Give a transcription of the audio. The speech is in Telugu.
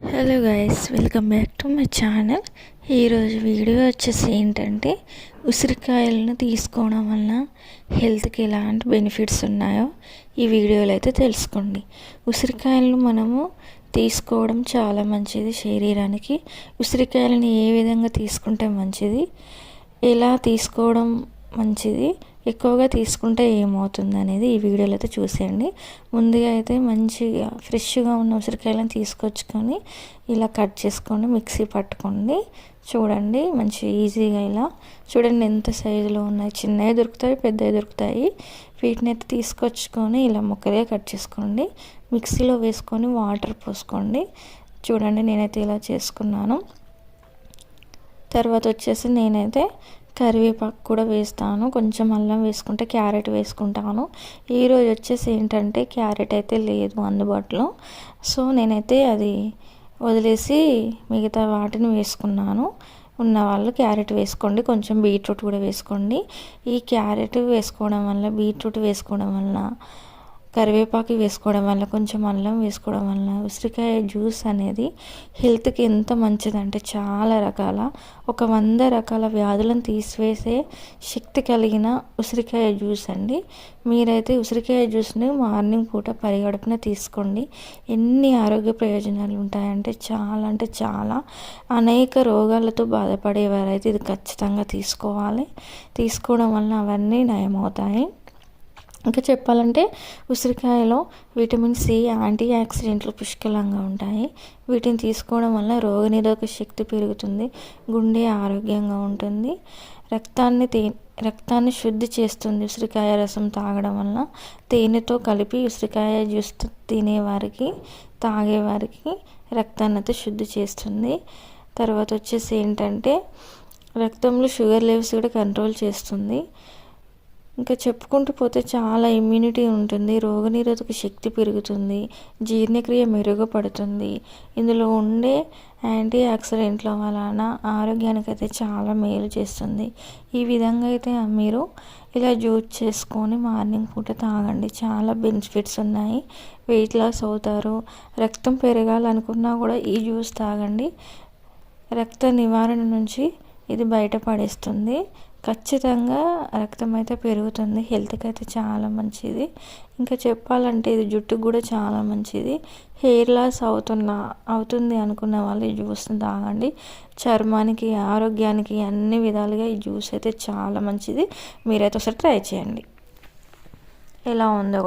Hello guys welcome back to my channel ఈరోజు వీడియో వచ్చేసి ఏంటంటే ఉసిరికాయలను తీసుకోవడం వలన హెల్త్కి ఎలాంటి బెనిఫిట్స్ ఉన్నాయో ఈ వీడియోలో అయితే తెలుసుకోండి. ఉసిరికాయలను మనము తీసుకోవడం చాలా మంచిది శరీరానికి. ఉసిరికాయలను ఏ విధంగా తీసుకుంటే మంచిది? ఎలా తీసుకోవడం మంచిది. ఎక్కువగా తీసుకుంటే ఏమవుతుంది అనేది ఈ వీడియోలో అయితే చూసేయండి. ముందుగా అయితే మంచిగా ఫ్రెష్గా ఉన్న ఉసిరికాయలను తీసుకొచ్చుకొని ఇలా కట్ చేసుకోండి మిక్సీ పట్టుకోండి. చూడండి మంచి ఈజీగా ఇలా. చూడండి ఎంత సైజులో ఉన్నాయి. చిన్నవి దొరుకుతాయి పెద్దవి దొరుకుతాయి. వీటిని అయితే తీసుకొచ్చుకొని ఇలా ముక్కలుగా కట్ చేసుకోండి. మిక్సీలో వేసుకొని వాటర్ పోసుకోండి. చూడండి నేనైతే ఇలా చేసుకున్నాను. తర్వాత వచ్చేసి నేనైతే కరివేపాకు కూడా వేస్తాను. కొంచెం అల్లం వేసుకుంటే క్యారెట్ వేసుకుంటాను. ఈరోజు వచ్చేసి ఏంటంటే క్యారెట్ అయితే లేదు అందుబాటులో. సో నేనైతే అది వదిలేసి మిగతా వాటిని వేసుకున్నాను. ఉన్న వాళ్ళు క్యారెట్ వేసుకోండి. కొంచెం బీట్రూట్ కూడా వేసుకోండి. ఈ క్యారెట్ వేసుకోవడం వల్ల బీట్రూట్ వేసుకోవడం వల్ల కరివేపాకు వేసుకోవడం వల్ల కొంచెం అల్లం వేసుకోవడం వల్ల ఉసిరికాయ జ్యూస్ అనేది హెల్త్కి ఎంత మంచిదంటే చాలా రకాల ఒక వంద రకాల వ్యాధులను తీసివేసే శక్తి కలిగిన ఉసిరికాయ జ్యూస్ అండి. మీరైతే ఉసిరికాయ జ్యూస్ని మార్నింగ్ పూట పరిగడుపున తీసుకోండి. ఎన్ని ఆరోగ్య ప్రయోజనాలు ఉంటాయంటే చాలా అంటే చాలా అనేక రోగాలతో బాధపడేవారైతే ఇది ఖచ్చితంగా తీసుకోవాలి. తీసుకోవడం వల్ల అవన్నీ నయమవుతాయి. ఇంకా చెప్పాలంటే ఉసిరికాయలో విటమిన్ సి యాంటీ ఆక్సిడెంట్లు పుష్కలంగా ఉంటాయి. వీటిని తీసుకోవడం వల్ల రోగనిరోధక శక్తి పెరుగుతుంది గుండె ఆరోగ్యంగా ఉంటుంది. రక్తాన్ని తే రక్తాన్ని శుద్ధి చేస్తుంది ఉసిరికాయ రసం తాగడం వల్ల. తేనెతో కలిపి ఉసిరికాయ జ్యూస్ తినేవారికి తాగేవారికి రక్తాన్ని అయితే శుద్ధి చేస్తుంది. తర్వాత వచ్చేసి ఏంటంటే రక్తంలో షుగర్ లెవెల్స్ కూడా కంట్రోల్ చేస్తుంది. ఇంకా చెప్పుకుంటూ పోతే చాలా ఇమ్యూనిటీ ఉంటుంది. రోగనిరోధక శక్తి పెరుగుతుంది. జీర్ణక్రియ మెరుగుపడుతుంది. ఇందులో ఉండే యాంటీ ఆక్సిడెంట్ల వలన ఆరోగ్యానికి అయితే చాలా మేలు చేస్తుంది. ఈ విధంగా అయితే మీరు ఇలా జ్యూస్ చేసుకొని మార్నింగ్ పూట తాగండి. చాలా బెనిఫిట్స్ ఉన్నాయి. వెయిట్ లాస్ అవుతారు. రక్తం పెరగాలనుకున్నా కూడా ఈ జ్యూస్ తాగండి. రక్త నివారణ నుంచి ఇది బయటపడేస్తుంది. ఖచ్చితంగా రక్తం అయితే పెరుగుతుంది. హెల్త్కి అయితే చాలా మంచిది. ఇంకా చెప్పాలంటే ఇది జుట్టుకు కూడా చాలా మంచిది. హెయిర్ లాస్ అవుతున్న అవుతుంది అనుకున్న వాళ్ళు ఈ జ్యూస్ని తాగండి. చర్మానికి ఆరోగ్యానికి అన్ని విధాలుగా ఈ జ్యూస్ అయితే చాలా మంచిది. మీరైతే ఒకసారి ట్రై చేయండి. ఎలా ఉందో